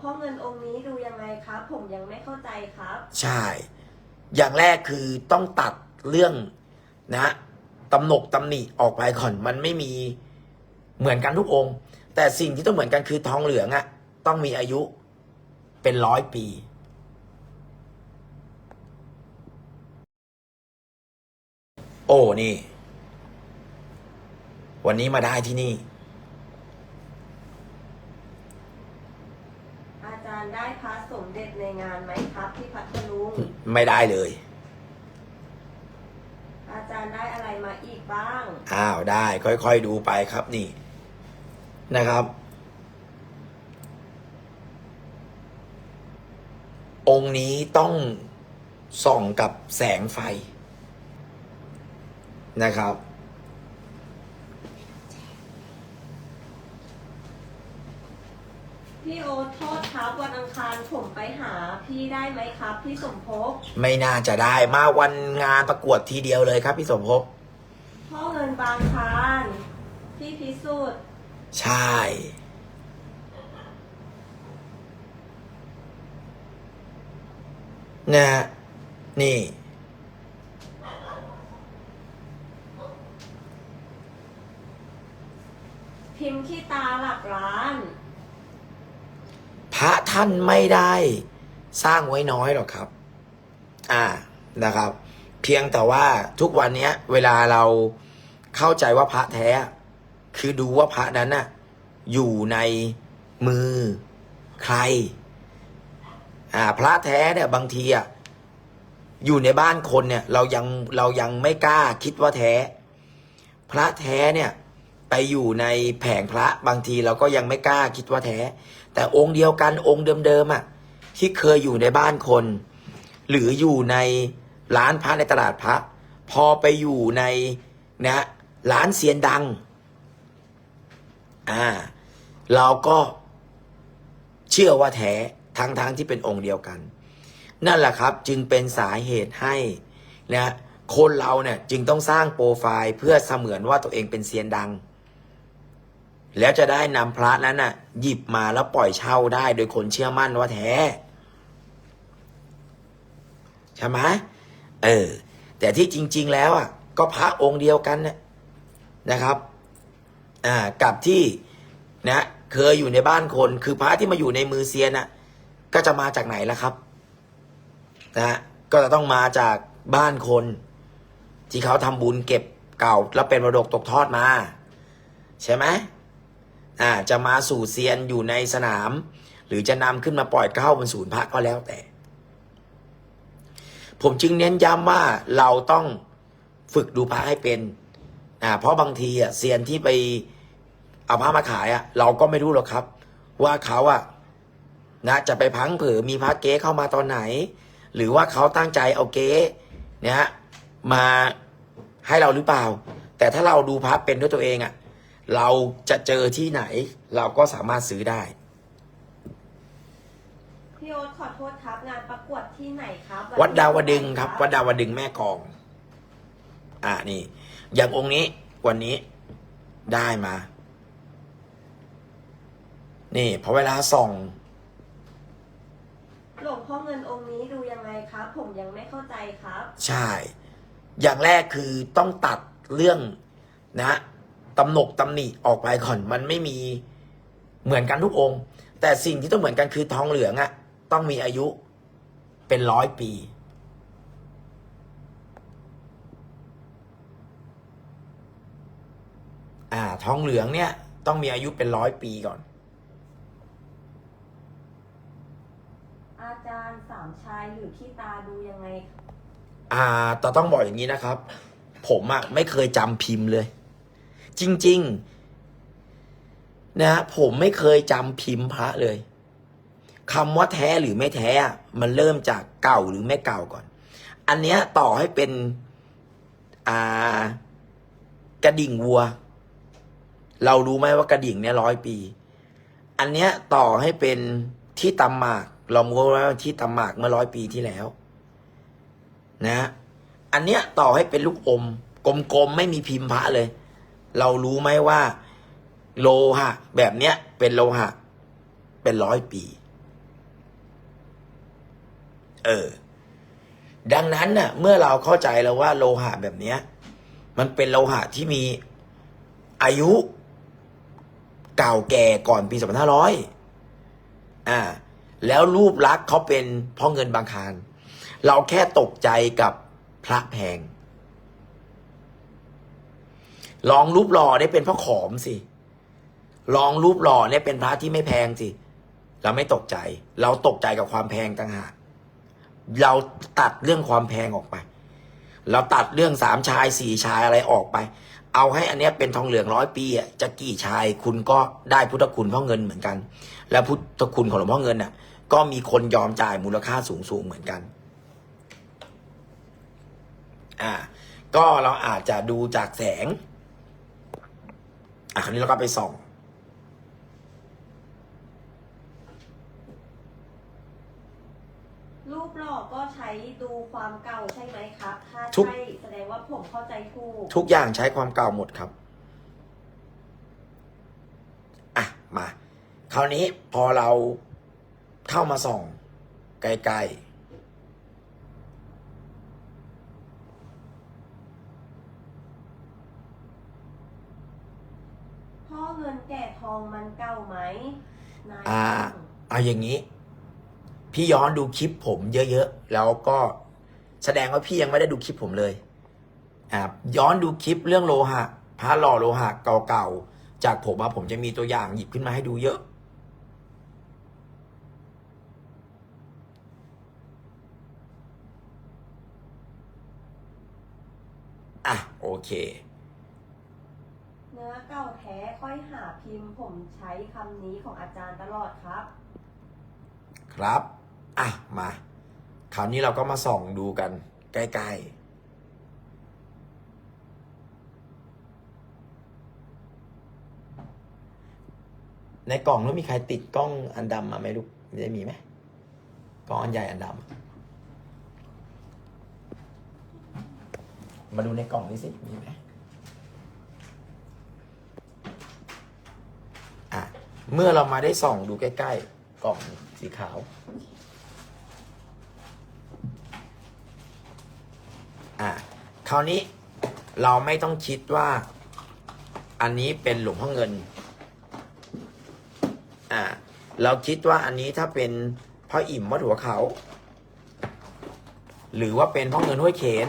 พ่อเงินองค์นี้ดูยังไงครับผมยังไม่เข้าใจครับ ใช่ อย่างแรกคือต้องตัดเรื่องนะตำหนกตำหนิออกไปก่อนมันไม่มีเหมือนกันทุกองค์ แต่สิ่งที่ต้องเหมือนกันคือทองเหลืองอะต้องมีอายุเป็นร้อยปีโอ้ นี่ วันนี้มาได้ที่นี่ อาจารย์ ได้พระสมเด็จในงานไหมครับที่พัทลุงไม่ได้เลย อาจารย์ได้อะไรมาอีกบ้าง อ้าวได้ ค่อยๆดูไปครับนี่ นะครับ องค์นี้ต้องส่องกับแสงไฟนะครับ พี่โอ๊ตโทษครับวัน อังคารผมไปหาพี่ได้ไหมครับ พี่สมภพไม่น่าจะได้มาวันงานประกวดทีเดียวเลยครับ พี่สมภพพ่อเงินบางคารพี่พิสุทธิ์ใช่ นะฮะนี่ พิมพ์ขี้ตาหลักล้านพระ ท่านไม่ได้สร้างไว้น้อยหรอกครับ อ่านะครับ เพียงแต่ว่าทุกวันนี้เวลาเราเข้าใจว่าพระแท้ คือดูว่าพระนั้นน่ะอยู่ในมือใคร อ่า พระแท้เนี่ยบางทีอะอยู่ในบ้านคนเนี่ย เรายังเรายังไม่กล้าคิดว่าแท้ พระแท้เนี่ย ไปอยู่ในแผงพระบางทีเราก็ยังไม่กล้าคิดว่าแท้ แต่องค์เดียวกันองค์เดิมๆอะที่เคยอยู่ในบ้านคน หรืออยู่ในร้านพระในตลาดพระ พอไปอยู่ในนะร้านเซียนดัง อ่า เราก็เชื่อว่าแท้ทั้งๆทที่เป็นองค์เดียวกัน นั่นแหละครับจึงเป็นสาเหตุให้นะคนเราเนี่ยจึงต้องสร้างโปรไฟล์เพื่อเสมือนว่าตัวเองเป็นเซียนดัง แล้วจะได้นำพระนั้นน่ะ หยิบมาแล้วปล่อยเช่าได้ โดยคนเชื่อมั่นว่าแท้ใช่ไหมเออ แต่ที่จริง ๆ แล้วอะ ก็พระองค์เดียวกันนะครับ อ่ากับที่นะเคยอยู่ในบ้านคนคือพระที่มาอยู่ในมือเซียนน่ะ ก็จะมาจากไหนล่ะครับนะฮะก็จะต้องมาจากบ้านคน ที่เขาทำบุญเก็บเก่า แล้วเป็นมรดกตกทอดมา ใช่ไหม อ่าจะมาสู่เซียนอยู่ในสนาม หรือจะนำขึ้นมาปล่อยเข้าบนศูนย์พระก็แล้วแต่ ผมจึงเน้นย้ำว่าเราต้องฝึกดูพระให้เป็นอ่าเพราะบางทีอะเซียนที่ไปเอาพระมาขายอะเราก็ไม่รู้หรอกครับ ว่าเขาอะนะจะไปพังเผือมีพระเก๊เข้ามาตอนไหน หรือว่าเขาตั้งใจเอาเก๊เนี่ยมาให้เราหรือเปล่า แต่ถ้าเราดูพระเป็นด้วยตัวเองอะ เราจะเจอที่ไหน เราก็สามารถซื้อได้ พี่โอ๊ตขอโทษครับงานประกวดที่ไหนครับวัดดาวดึงที่ครับเท่าไหวัดดาวดึงแม่กลอง อ่านี่ อย่างองค์นี้วันนี้ได้มา นี่พอเวลาส่องหลวงพ่อเงินองค์นี้ดูยังไงครับ ผมยังไม่เข้าใจครับ ใช่ อย่างแรกคือต้องตัดเรื่องนะ ตำหนกตำหนิออกไปก่อน มันไม่มีเหมือนกันทุกองค์ แต่สิ่งที่ต้องเหมือนกันคือทองเหลืองอะต้องมีอายุเป็นร้อยปี อ่า ทองเหลืองเนี่ย ต้องมีอายุเป็นร้อยปีก่อน อาจารย์สามชายหรือที่ตาดูยังไง อ่าแต่ต้องบอกอย่างนี้นะครับ ผมอะไม่เคยจำพิมพ์เลย จริง ๆ นะผมไม่เคยจำพิมพ์พระเลยคำว่าแท้หรือไม่แท้ มันเริ่มจากเก่าหรือไม่เก่าก่อน อันเนี้ยต่อให้เป็นอ่ากระดิ่งวัว เรารู้ไหมว่ากระดิ่งเนี่ยร้อยปี อันเนี้ยต่อให้เป็นที่ตำหมาก เรารู้ไหมว่าที่ตำหมากเมื่อร้อยปีที่แล้ว นะ อันเนี้ยต่อให้เป็นลูกอม กลมๆไม่มีพิมพ์พระเลย เรารู้ไหมว่า โลหะ แบบเนี้ย เป็นโลหะ เป็นร้อยปี เออ ดังนั้นน่ะ เมื่อเราเข้าใจแล้วว่า โลหะแบบเนี้ย มันเป็นโลหะที่มีอายุเก่าแก่ก่อนปี2500อ่า แล้วรูปลักษณ์เขาเป็นพ่อเงินบางคาร เราแค่ตกใจกับพระแพง ลองรูปหล่อได้เป็นพระขอมสิ ลองรูปหล่อเนี่ยเป็นพระที่ไม่แพงสิ เราไม่ตกใจ เราตกใจกับความแพงต่างหาก เราตัดเรื่องความแพงออกไป เราตัดเรื่องสามชายสี่ชายอะไรออกไป เอาให้อันเนี้ยเป็นทองเหลืองร้อยปีอะจะกี่ชายคุณก็ได้พุทธคุณพ่อเงินเหมือนกัน และพุทธคุณของหลวงพ่อเงินน่ะ ก็มีคนยอมจ่ายมูลค่าสูงสูงเหมือนกัน อ่า ก็เราอาจจะดูจากแสง อะคราวนี้เราก็ไปส่องรูปหล่อก็ใช้ดูความเก่าใช่ไหมครับถ้าทุกใช่แสดงว่าผมเข้าใจถูกทุกอย่างใช้ความเก่าหมดครับ อะ มา คราวนี้พอเราเข้ามาส่องใกล้พ่อ เงินแก่ทองมันเก่าไหมนายๆอ่าเอาอย่างนี้ พี่ย้อนดูคลิปผมเยอะๆ แล้วก็แสดงว่าพี่ยังไม่ได้ดูคลิปผมเลยอ่าย้อนดูคลิปเรื่องโลหะพระหล่อโลหะเก่าๆ จากผมว่าผมจะมีตัวอย่างหยิบขึ้นมาให้ดูเยอะ อะ โอเคเนื้ อเก่าแท้ค่อยหาพิมพ์ ผมใช้คำนี้ของอาจารย์ตลอดครับ ครับ อะ มา คราวนี้เราก็มาส่องดูกัน ใกล้ ๆในกล่องแล้วมีใครติดกล้องอันดำมาไหมลูกได้มีไหมกล้องอันใหญ่อันดำมาดูในกล่องนี้สิมีไหมอะ เมื่อเรามาได้ส่องดูใกล้ๆกล่องสีขาว อะคราวนี้เราไม่ต้องคิดว่า อันนี้เป็นหลวงพ่อเงิน อะเราคิดว่าอันนี้ถ้าเป็นพ่ออิ่มวัดหัวเขา หรือว่าเป็นพ่อเงินห้วยเขน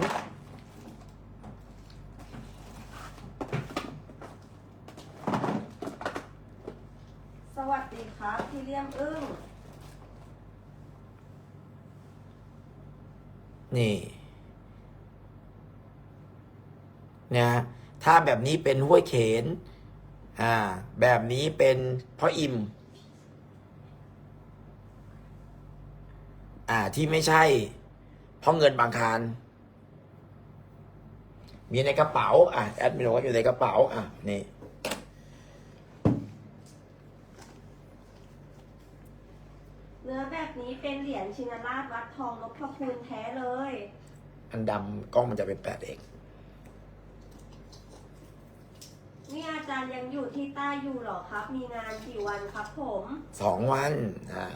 สวัสดีครับพี่เลี่ยมอึ้ง นี่นะถ้า แบบนี้เป็นห้วยเขน อ่า แบบนี้เป็นพ่ออิ่มอ่า ที่ไม่ใช่พ่อเงินบางคาร มีในกระเป๋า อะแอดมินบอกว่าอยู่ในกระเป๋า อะ นี่เนื้อแบบนี้เป็นเหรียญชินราชวัดทองนพคุณแท้เลย อันดำกล้องมันจะเป็นแปดเอก นี่อาจารย์ยังอยู่ที่ใต้อยู่เหรอครับ มีงานกี่วันครับผมสองวันอ่า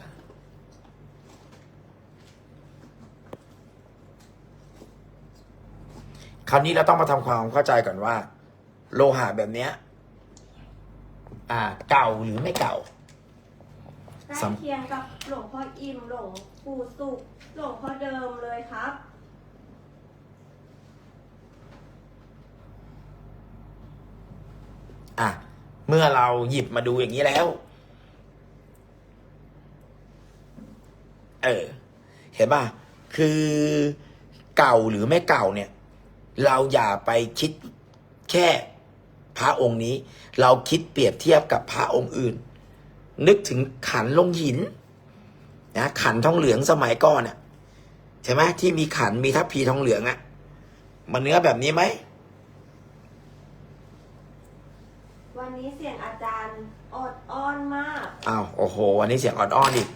คราวนี้เราต้องมาทำความเข้าใจก่อนว่า โลหะแบบเนี้ย อ่า เก่าหรือไม่เก่า ใกล้สำ เคียงกับหลวงพ่ออิ่มหลวงปู่สุขหลวงพ่อเดิมเลยครับ อะ เมื่อเราหยิบมาดูอย่างนี้แล้ว เออ เห็นป่ะ คือเก่าหรือไม่เก่าเนี่ย เราอย่าไปคิดแค่พระองค์นี้ เราคิดเปรียบเทียบกับพระองค์อื่น นึกถึงขันลงหินนะขันทองเหลืองสมัยก่อนอะใช่ไหมที่มีขันมีทัพพีทองเหลืองอะ มันเนื้อแบบนี้ไหม นนี้เสียงอาจารย์อดอ้อนมาก อ้าวโอ้โหวันนี้เสียงออดอ้อนอีก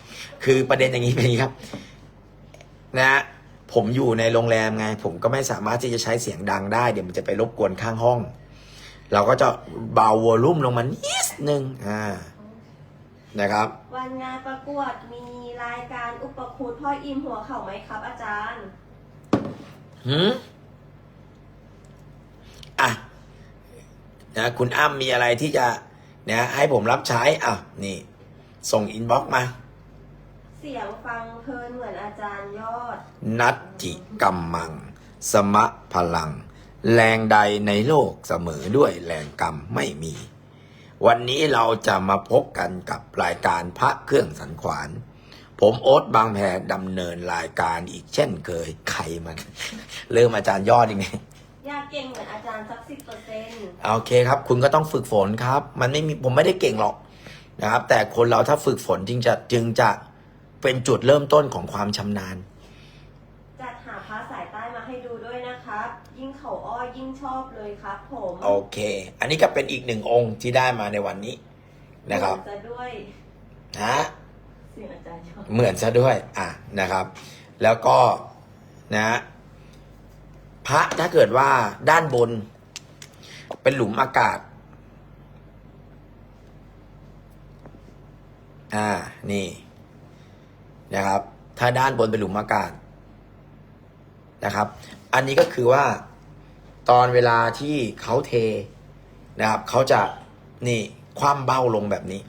คือประเด็นอย่างนี้เป็นอย่างนี้ครับ นะ ผมอยู่ในโรงแรมไง ผมก็ไม่สามารถที่จะใช้เสียงดังได้ เดี๋ยวมันจะไปรบกวนข้างห้อง เราก็จะเบาวอลลุ่มลงมานิดนึงอ่านะครับ วันงานประกวดมีรายการอุปคุตพ่ออิมหัวเข่าไหมครับ อาจารย์หืมอะ นะคุณอ้ำมีอะไรที่จะนะให้ผมรับใช้อะนี่ ส่งอินบ็อกซ์มา เสียงฟังเพลินเหมือนอาจารย์ยอด นัตจิกัมมัง สมะพลัง แรงใดในโลกเสมอด้วยแรงกรรมไม่มี วันนี้เราจะมาพบกันกับรายการพระเครื่องสันขวานผมโอ๊ตบางแพดำเนินรายการอีกเช่นเคย ใครมัน เริ่มอาจารย์ยอดยังไง อยากเก่งเหมือนอาจารย์สักสิบเปอร์เซ็นต์โอเคครับ คุณก็ต้องฝึกฝนครับ มันไม่มีผมไม่ได้เก่งหรอกนะครับ แต่คนเราถ้าฝึกฝนจึงจะจึงจะเป็นจุดเริ่มต้นของความชำนาญ จัดหาพระสายใต้มาให้ดูด้วยนะครับ ยิ่งเขาอ้อยยิ่งชอบเลยครับ ผมโอเค อันนี้ก็เป็นอีกหนึ่งองค์ที่ได้มาในวันนี้นะครับเหมือจะด้วยนะเสียงอาจารย์ยอดเหมือนซะด้วย อะนะครับ แล้วก็นะ พระถ้าเกิดว่าด้านบน เป็นหลุมอากาศ อ่า นี่ นะครับ ถ้าด้านบนเป็นหลุมอากาศ นะครับ อันนี้ก็คือว่า ตอนเวลาที่เขาเท นะครับ เขาจะ นี่คว่ำเบ้าลงแบบนี้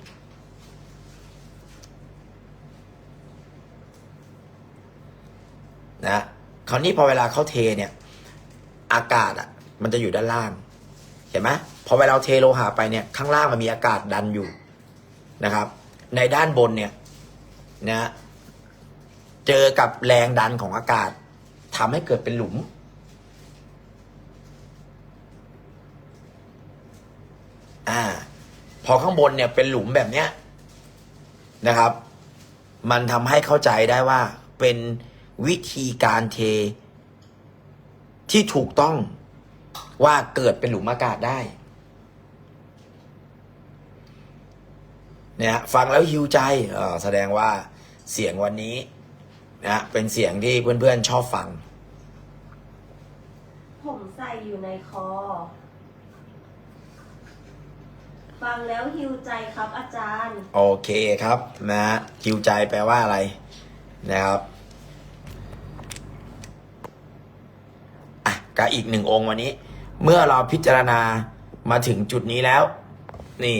นะคราวนี้พอเวลาเขาเทเนี่ย อากาศอะ มันจะอยู่ด้านล่าง เห็นไหมพอเวลาเราเทโลหะไปเนี่ย ข้างล่างมันมีอากาศดันอยู่นะครับ ในด้านบนเนี่ยนะเจอกับแรงดันของอากาศทำให้เกิดเป็นหลุม อ่า พอข้างบนเนี่ยเป็นหลุมแบบเนี้ยนะครับ มันทำให้เข้าใจได้ว่าเป็นวิธีการเท ที่ถูกต้องว่าเกิดเป็นหลุมอากาศได้เนี่ยฟังแล้วฮิวใจเอ่อแสดงว่าเสียงวันนี้นะเป็นเสียงที่เพื่อนๆชอบฟัง ผมใส่อยู่ในคอ ฟังแล้วฮิวใจครับอาจารย์ โอเคครับนะฮิวใจแปลว่าอะไรนะครับ อีกหนึ่งองค์วันนี้ เมื่อเราพิจารณามาถึงจุดนี้แล้ว นี่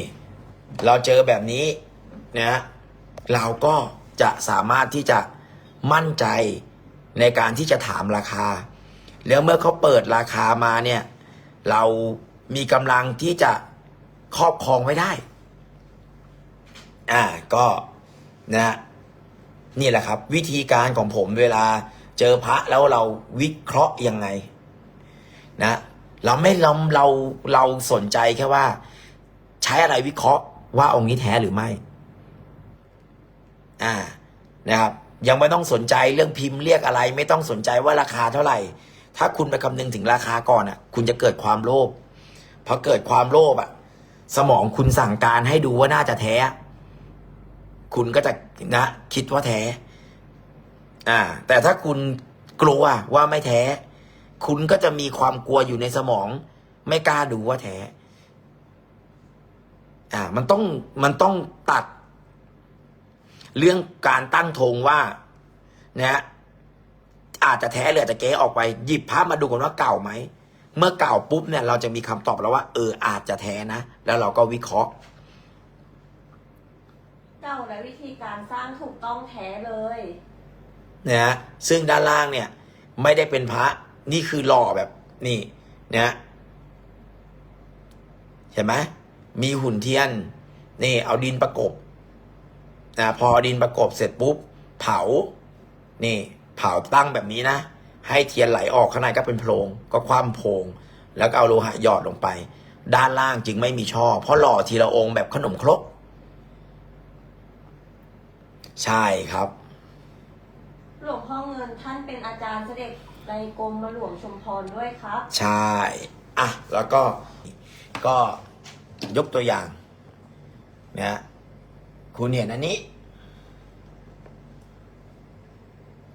เราเจอแบบนี้นะเราก็จะสามารถที่จะมั่นใจในการที่จะถามราคา แล้วเมื่อเขาเปิดราคามาเนี่ย เรามีกำลังที่จะครอบครองไว้ได้ อ่าก็นะนี่แหละครับ วิธีการของผมเวลาเจอพระแล้วเราวิเคราะห์ยังไง นะเราไม่เราเราเราสนใจแค่ว่า ใช้อะไรวิเคราะห์ว่าองค์นี้แท้หรือไม่ อ่านะครับ ยังไม่ต้องสนใจเรื่องพิมพ์เรียกอะไร ไม่ต้องสนใจว่าราคาเท่าไหร่ ถ้าคุณไปคำนึงถึงราคาก่อนอะ คุณจะเกิดความโลภพอเกิดความโลภอะ สมองคุณสั่งการให้ดูว่าน่าจะแท้ คุณก็จะนะคิดว่าแท้ อ่า แต่ถ้าคุณกลัวว่าไม่แท้ คุณก็จะมีความกลัวอยู่ในสมอง ไม่กล้าดูว่าแท้ อ่า มันต้องมันต้องตัด เรื่องการตั้งธงว่านะอาจจะแท้หรืออาจจะเก๊ออกไปหยิบภาพมาดูกันว่าเก่าไหมเมื่อเก่าปุ๊บเนี่ย เราจะมีคำตอบแล้วว่าเอออาจจะแท้นะ แล้วเราก็วิเคราะห์เก่าและวิธีการสร้างถูกต้องแท้เลยนะฮะซึ่งด้านล่างเนี่ย ไม่ได้เป็นพระ นี่คือหล่อแบบนี่นะเห็นไหมมีหุ่นเทียน นี่ เอาดินประกบนะพอดินประกบเสร็จปุ๊บ เผา นี่ เผาตั้งแบบนี้นะ ให้เทียนไหลออกข้างในก็เป็นโพรง ก็คว่ำโพรง แล้วก็เอาโลหะหยอดลงไป ด้านล่างจึงไม่มีช่อ เพราะหล่อทีละองค์แบบขนมครก ใช่ครับ หลวงพ่อเงินท่านเป็นอาจารย์เสด็จ ในกรมหลวงชุมพรด้วยครับ ใช่ อะ แล้วก็ ก็ยกตัวอย่างนะคุณเห็นอันนี้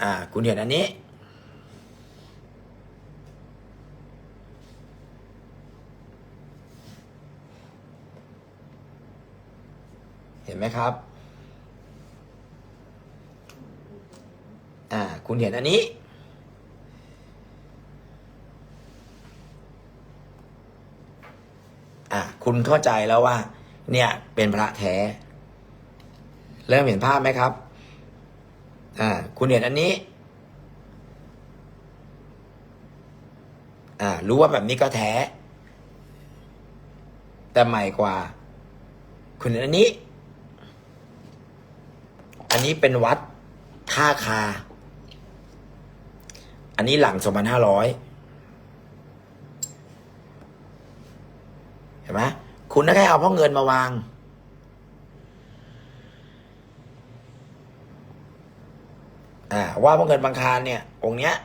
อ่า คุณเห็นอันนี้ เห็นไหมครับ อ่า คุณเห็นอันนี้ อะคุณเข้าใจแล้วว่า เนี่ยเป็นพระแท้ เริ่มเห็นภาพไหมครับ อ่า คุณเห็นอันนี้ อ่า รู้ว่าแบบนี้ก็แท้ แต่ใหม่กว่า คุณเห็นอันนี้ อันนี้เป็นวัดท่าคา อันนี้หลังสองพันห้าร้อย เห็น ไหมคุณแค่เอาพ่อเงินมาวาง อ่า ว่าพ่อเงินบางคารเนี่ย องค์เนี้ย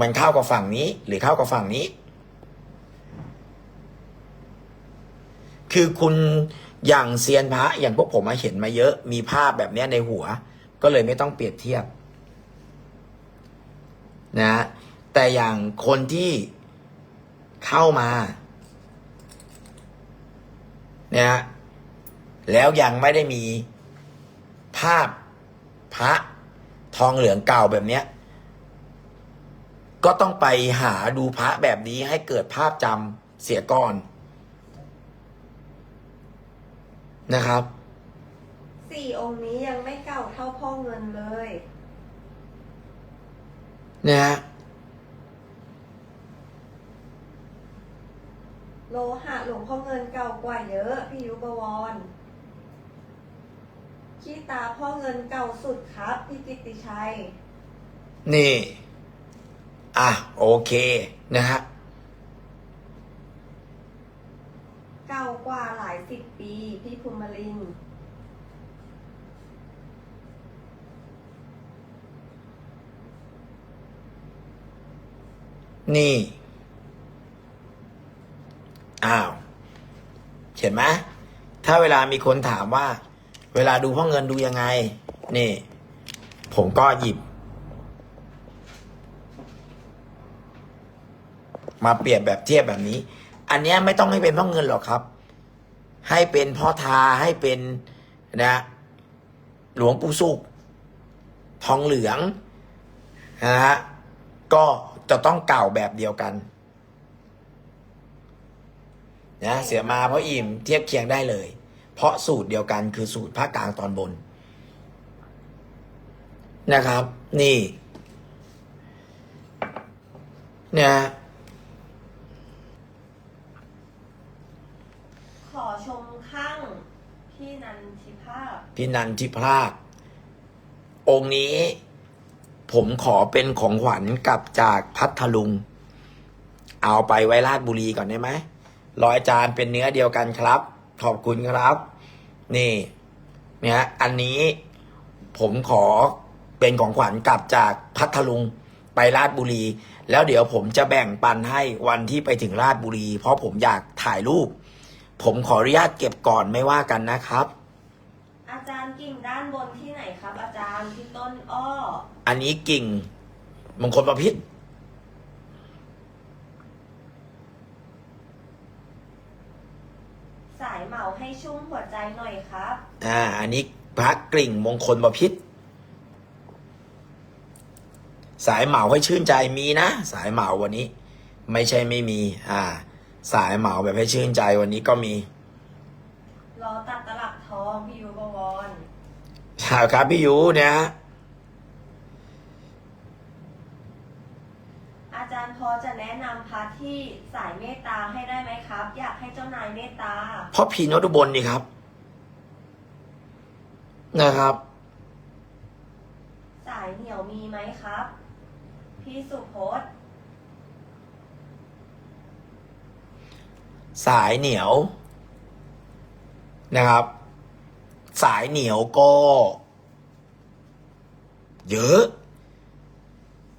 มันเข้ากับฝั่งนี้ หรือเข้ากับฝั่งนี้ คือคุณอย่างเซียนพระอย่างพวกผมมาเห็นมาเยอะ มีภาพแบบนี้ในหัว ก็เลยไม่ต้องเปรียบเทียบ นะ แต่อย่างคนที่เข้ามาเนี่ยฮะแล้วยังไม่ได้มีภาพพระทองเหลืองเก่าแบบเนี้ย ก็ต้องไปหาดูพระแบบนี้ให้เกิดภาพจำเสียก่อนนะครับสี่องค์นี้ยังไม่เก่าเท่าพ่อเงินเลยเนี่ยฮะ โล หะหลวงพ่อเงินเก่ากว่าเยอะพี่ยุบวรขี้ตาพ่อเงินเก่าสุดครับพี่กิตติชัย นี่ อะ โอเคนะฮะ เก่ากว่าหลายสิบปี พี่ภูมิลินทร์นี่ อ้าวเห็นไหมถ้าเวลามีคนถามว่า เวลาดูพ่อเงินดูยังไง นี่ ผมก็หยิบ มาเปรียบแบบเทียบแบบนี้ อันนี้ไม่ต้องให้เป็นพ่อเงินหรอกครับ ให้เป็นพ่อทาให้เป็นนะ หลวงปู่สุขทองเหลืองนะฮะก็จะต้องเก่าแบบเดียวกัน นะเสียมาเพราะอิ่มเทียบเคียงได้เลย เพราะสูตรเดียวกันคือสูตรภาคกลางตอนบน นะครับ นี่เนี่ยขอชมข้างพี่นันทิภาพพี่นันทิพรากองค์นี้ผมขอเป็นของขวัญกลับจากพัทลุง เอาไปไว้ราชบุรีก่อนได้ไหม ร้อยจานเป็นเนื้อเดียวกันครับ ขอบคุณครับ นี่เนี่ยอันนี้ผมขอเป็นของขวัญกลับจากพัทลุงไปราชบุรี แล้วเดี๋ยวผมจะแบ่งปันให้วันที่ไปถึงราชบุรี เพราะผมอยากถ่ายรูป ผมขออนุญาตเก็บก่อนไม่ว่ากันนะครับ อาจารย์กิ่งด้านบนที่ไหนครับ อาจารย์ที่ต้นอ้อ อันนี้กิ่งมงคลประพิษ สายเหมาให้ชุ่มหัวใจหน่อยครับ อ่า อันนี้พระกริ่งมงคลประพิษ สายเหมาให้ชื่นใจมีนะ สายเหมาวันนี้ ไม่ใช่ไม่มี อ่า สายเหมาแบบให้ชื่นใจวันนี้ก็มีรอตัดตลับทองพี่ยุบวรครับพี่ยูเนี่ยฮะ อาจารย์ พอจะแนะนำพระที่สายเมตตาให้ได้ไหมครับ อยากให้เจ้านายเมตตาพ่อพีนตุบลนี่ครับ นะครับ สายเหนียวมีไหมครับ พี่สุพจน์สายเหนียว นะครับ สายเหนียวก็ เยอะ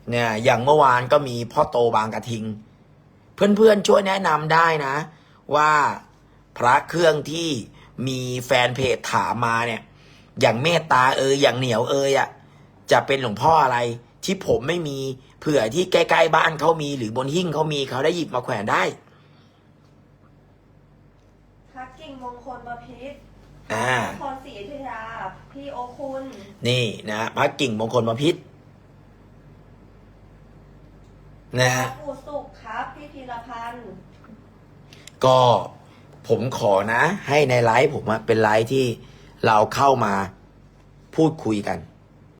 เนี่ยอย่างเมื่อวานก็มีพ่อโตบางกระทิง เพื่อนๆช่วยแนะนำได้นะ ว่าพระเครื่องที่มีแฟนเพจถามมาเนี่ย อย่างเมตตาเอยอย่างเหนียวเอยอะ่ะจะเป็นหลวงพ่ออะไร ที่ผมไม่มีเผื่อที่ใกล้ๆบ้านเขามี หรือบนหิ้งเขามีเขาได้หยิบมาแขวนได้พระกิ่งมงคลประพิษอ่า นครศรีอยุธยาพี่โอคุณ นี่นะพระกิ่งมงคลมพิษ นะพฮะระปู่สุขครับพี่พีรพันธ์ก็ผมขอนะ ให้ในไลฟ์ผมอะเป็นไลฟ์ที่เราเข้ามาพูดคุยกัน